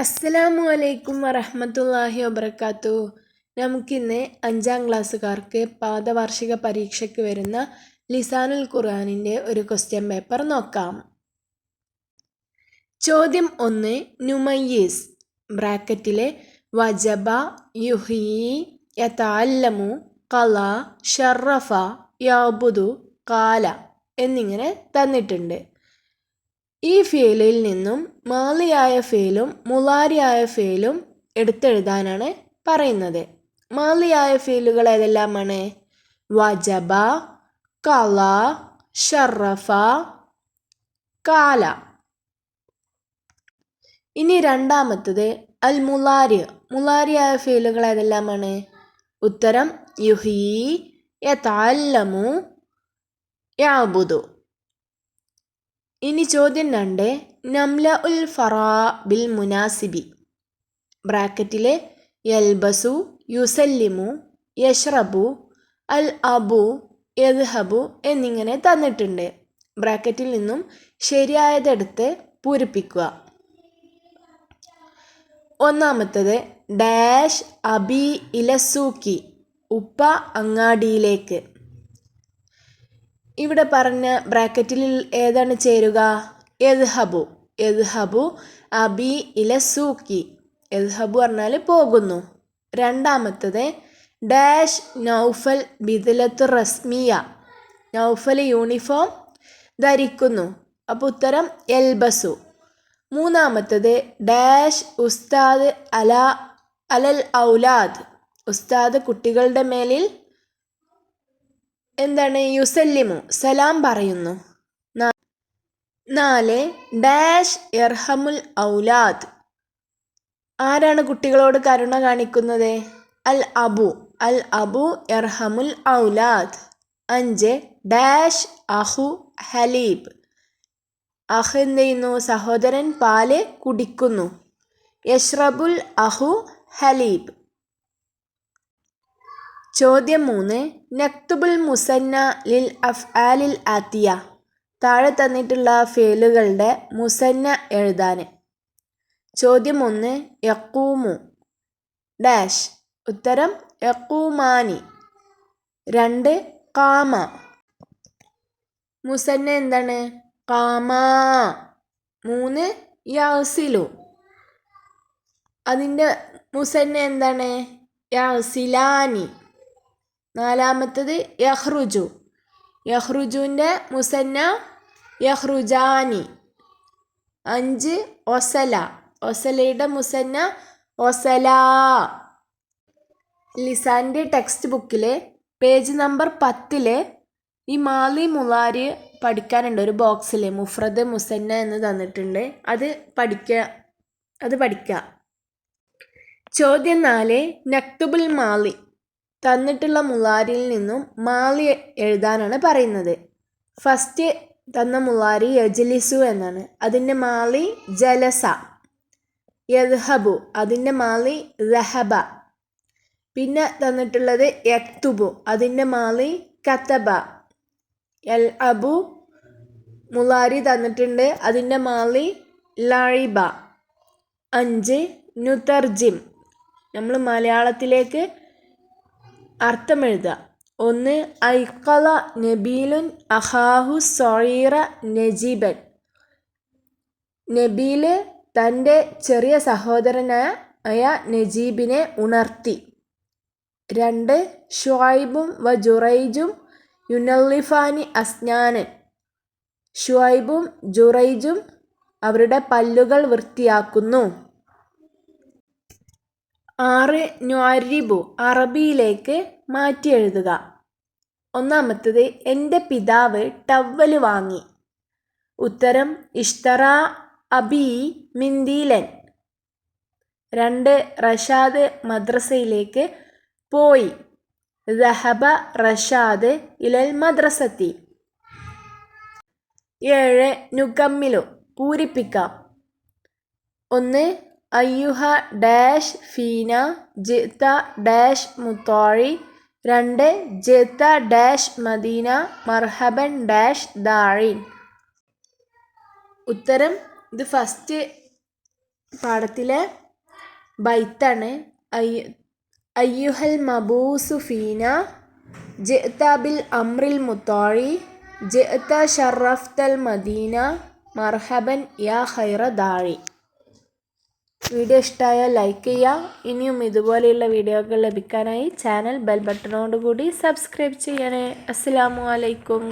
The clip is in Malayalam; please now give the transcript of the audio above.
അസ്സലാമു അലൈക്കും വറഹമത്തല്ലാഹി വബർക്കാത്തു നമുക്കിന്ന് അഞ്ചാം ക്ലാസ്സുകാർക്ക് പാദവാർഷിക പരീക്ഷയ്ക്ക് വരുന്ന ലിസാനുൽ ഖുർആാനിന്റെ ഒരു ക്വസ്റ്റ്യൻ പേപ്പർ നോക്കാം. ചോദ്യം ഒന്ന് നുമയ്യീസ് ബ്രാക്കറ്റിലെ വജബ യുഹീ യതാല്ലമു കല ഷറഫ യാബുദു കാല എന്നിങ്ങനെ തന്നിട്ടുണ്ട്. ഈ ഫേലിൽ നിന്നും മാളിയായ ഫേലും മുലാരിയായ ഫേലും എടുത്തെഴുതാനാണ് പറയുന്നത്. മാളിയായ ഫേലുകൾ ഏതെല്ലാമാണ്? വജബ കല ഷറഫ കാല. ഇനി രണ്ടാമത്തത് അൽ മുളാരി മുലാരിയായ ഫേലുകൾ ഏതെല്ലാമാണ്? ഉത്തരം യുഹി യതാല്ലമു യാബുദു. ഇനി ചോദ്യം രണ്ട്. നംല ഉൽ ഫറാ ബിൽ മുനാസിബി. ബ്രാക്കറ്റിലെ യൽബസു യുസല്ലിമു യഷ്റബു അൽ അബു യദ്ഹബു എന്നിങ്ങനെ തന്നിട്ടുണ്ട്. ബ്രാക്കറ്റിൽ നിന്നും ശരിയായതെടുത്ത് പൂരിപ്പിക്കുക. ഒന്നാമത്തത് ഡാഷ് അബി ഇലസൂക്കി ഉപ്പ അങ്ങാടിയിലേക്ക്. ഇവിടെ പറഞ്ഞ ബ്രാക്കറ്റിൽ ഏതാണ് ചേരുക? എദ്ഹബു. എദ്ഹബു അബി ഇല സൂക്കി. എദ്ഹബു പറഞ്ഞാൽ പോകുന്നു. രണ്ടാമത്തത് ഡാഷ് നൗഫൽ ബിദലത്ത് റസ്മിയ. നൗഫൽ യൂണിഫോം ധരിക്കുന്നു. അപ്പോൾ ഉത്തരം എൽബസു. മൂന്നാമത്തത് ഡാഷ് ഉസ്താദ് അല അലൽ ഔലാദ്. ഉസ്താദ് കുട്ടികളുടെ മേലിൽ എന്താണ് യുസല്ലിമു? സലാം പറയുന്നു. നാല് ഡാഷ് എർഹമുൽ ഔലാദ്. ആരാണ് കുട്ടികളോട് കരുണ കാണിക്കുന്നത്? അൽ അബു. അൽ അബു എർഹമുൽ ഔലാദ്. അഞ്ച് ഡാഷ് അഹു ഹലീബ്. അഹ് എന്ത് ചെയ്യുന്നു? സഹോദരൻ പാൽ കുടിക്കുന്നു. യഷ്റബുൽ അഹു ഹലീബ്. ചോദ്യം മൂന്ന്. നക്തുബുൽ മുസന്ന ലിൽ അഫ് ആലിൽ ആത്തിയ. താഴെ തന്നിട്ടുള്ള ഫേലുകളുടെ മുസന്ന എഴുതാൻ ചോദ്യം ഒന്ന് യക്കൂമു. ഡാഷ്. ഉത്തരം യക്കൂമാനി. രണ്ട്. കാമ. മുസന്ന എന്താണ്? കാമാ. മൂന്ന്. യാസിലു. അതിന്റെ മുസന്ന എന്താണ്? യസിലാനി. നാലാമത്തത് യഹ്റുജു. യഹ്റുജുവിന്റെ മുസന്ന യഹ്റുജാനി. അഞ്ച് ഒസല. ഒസലയുടെ മുസന്ന ഒസല. ലിസാന്റെ ടെക്സ്റ്റ് ബുക്കിൽ പേജ് നമ്പർ പത്തിൽ ഈ മാലി മുലാരി പഠിക്കാനുണ്ട്. ഒരു ബോക്സിൽ മുഫ്രദ് മുസന്ന എന്ന് തന്നിട്ടുണ്ട്. അത് പഠിക്കുക അത് പഠിക്കുക ചോദ്യം നാല് നക്തുബുൽ മാലി തന്നിട്ടുള്ള മുളാരിയിൽ നിന്നും മാളി എഴുതാനാണ് പറയുന്നത്. ഫസ്റ്റ് തന്ന മുളാരി യജലിസു എന്നാണ്. അതിന്റെ മാളി ജലസ. യദ്ഹബു. അതിന്റെ മാളി റഹബ പിന്നെ തന്നിട്ടുള്ളത് യക്തുബു. അതിന്റെ മാളി കത്തബ എൽ അബു. മുളാരി തന്നിട്ടുണ്ട്. അതിന്റെ മാളി ലഴിബ അഞ്ച് നുതർജിം. നമ്മൾ മലയാളത്തിലേക്ക് അർത്ഥം എഴുതുക ഒന്ന് ഐക്കല നബീലുൻ അഹാഹു സൊറീറ നജീബൻ. നബീൽ തന്റെ ചെറിയ സഹോദരനായ നജീബിനെ ഉണർത്തി. രണ്ട് ഷുഐബും വ ജുറൈജും യുനല്ലിഫാനി അസ്നാനൻ ഷുഐബും ജുറൈജും അവരുടെ പല്ലുകൾ വൃത്തിയാക്കുന്നു. ആറ് ന്വാരിബു അറബിയിലേക്ക് മാറ്റി എഴുതുക ഒന്നാമത്തത് എന്റെ പിതാവ് ടവ്വൽ വാങ്ങി. ഉത്തരം ഇഷ്തറ അബി മിന്ദീലൻ. രണ്ട് റഷാദ് മദ്രസയിലേക്ക് പോയി. ദഹബ റഷാദ് ഇലൽ മദ്രസത്തി. ഏഴ് നുഗമ്മിലു പൂരിപ്പിക്കാം. ഒന്ന് അയ്യുഹ ഡാഷ് ഫീന ജിത്ത ഡാഷ് മുത്തോഴി രണ്ട് ജിത്ത ഡാഷ് മദീന മർഹബൻ ഡാഷ് ദാഴിൻ ഉത്തരം ഇത് ഫസ്റ്റ് പാഠത്തിലെ ബൈത്താണ്. അയ്യുഹൽ മബൂസു ഫീന ജിത്ത ബിൽ അമ്രിൽ മുത്താഴി ജിത്ത ഷറഫ്തൽ മദീന മർഹബൻ യാ ഹൈറ ദാഴി വീഡിയോ ഇഷ്ടമായാൽ ലൈക്ക് ചെയ്യുക ഇനിയും ഇതുപോലെയുള്ള വീഡിയോകൾ ലഭിക്കാനായി ചാനൽ ബെൽ ബട്ടണോടുകൂടി സബ്സ്ക്രൈബ് ചെയ്യണേ. അസ്സാം വലൈക്കും